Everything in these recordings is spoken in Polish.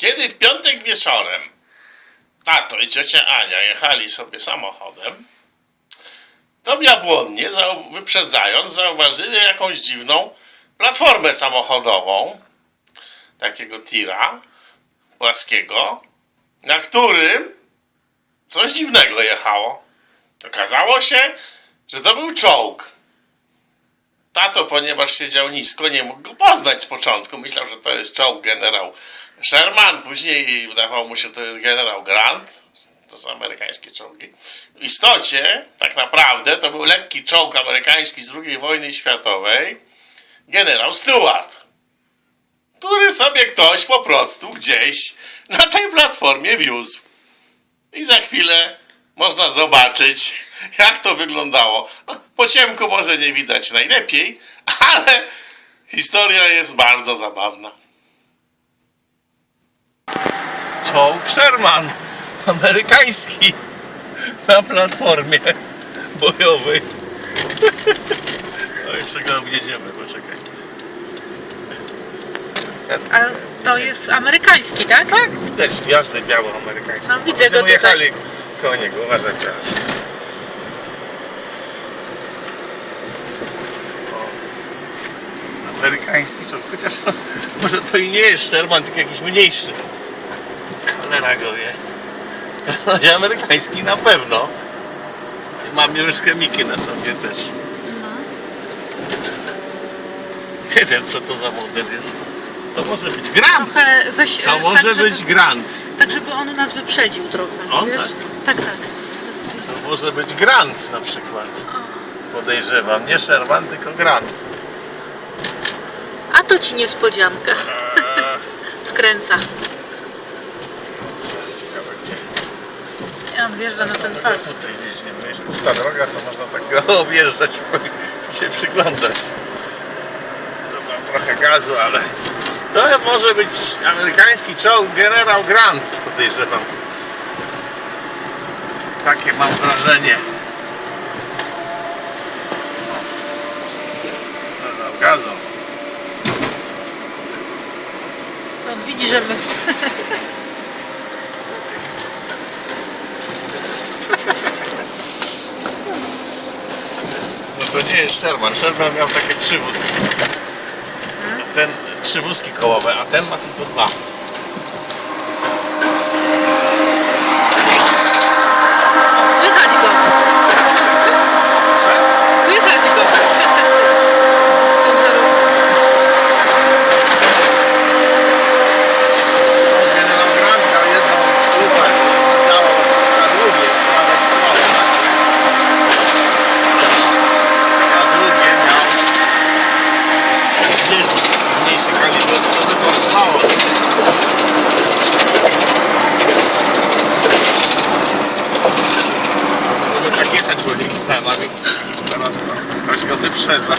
Kiedy w piątek wieczorem tato i ciocia Ania jechali sobie samochodem, to w Jabłonnie, wyprzedzając, zauważyli jakąś dziwną platformę samochodową, takiego tira płaskiego, na którym coś dziwnego jechało. Okazało się, że to był czołg. Tato, ponieważ siedział nisko, nie mógł go poznać z początku. Myślał, że to jest czołg generał Sherman, później udawało mu się, że to jest generał Grant. To są amerykańskie czołgi. W istocie, tak naprawdę, to był lekki czołg amerykański z II wojny światowej, generał Stewart, który sobie ktoś po prostu gdzieś na tej platformie wiózł. I za chwilę można zobaczyć, jak to wyglądało. No, po ciemku może nie widać najlepiej, ale historia jest bardzo zabawna. Czołg Sherman, amerykański, na platformie bojowej. No jeszcze go objedziemy, poczekaj. A to jest amerykański, tak? Tak, widać gwiazdy biało-amerykańskie. No, widzę go Będziemy tutaj. jechali koło niego, uważaj teraz. Amerykański czołg, chociaż może to i nie jest Sherman, tylko jakiś mniejszy. Cholera go wie. Ale amerykański na pewno. Mam już chemiki na sobie też. Nie wiem co to za model jest. To może być Grant. Trochę weź, To e, może tak, żeby, być Grant. tak, żeby on nas wyprzedził trochę, On, wiesz? Tak, tak. To może być Grant na przykład. Podejrzewam. Nie Sherman, tylko Grant. A to ci niespodzianka. Skręca. Co, ciekawe gdzie. I on wjeżdża na ten pas. Tutaj jeździmy. Jest pusta droga, to można tak go objeżdżać i się przyglądać. Dobra, trochę gazu, ale to może być amerykański czołg General Grant, podejrzewam. Takie mam wrażenie. Dodał gazu. On widzi, że my... No to nie jest Sherman. Sherman miał takie trzy wózki. A ten trzy wózki kołowe, a ten ma tylko dwa. Słychać go. Słychać go. Generał Grant miał jedną lupę, działał na drugie z prawej strony. A drugie miał mniejszy, mniejszy kaliber, to by kosztowało. Żeby tak a już teraz to ktoś go wyprzedza.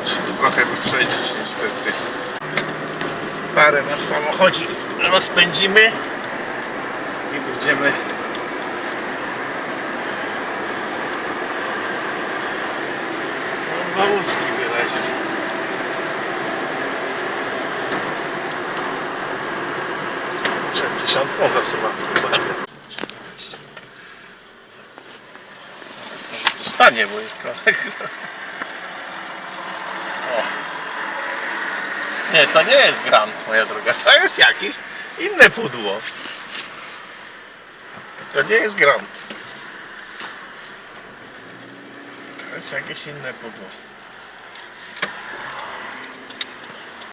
Musimy trochę wyprzedzić niestety. Stary nasz samochodzik rozpędzimy i będziemy no, wąski wyraźnie. Przed dziesiątką zasuwa skubany. Stanie, bo jest korek. Nie, to nie jest Grand, moja droga. To jest jakieś inne pudło. To nie jest Grand. To jest jakieś inne pudło.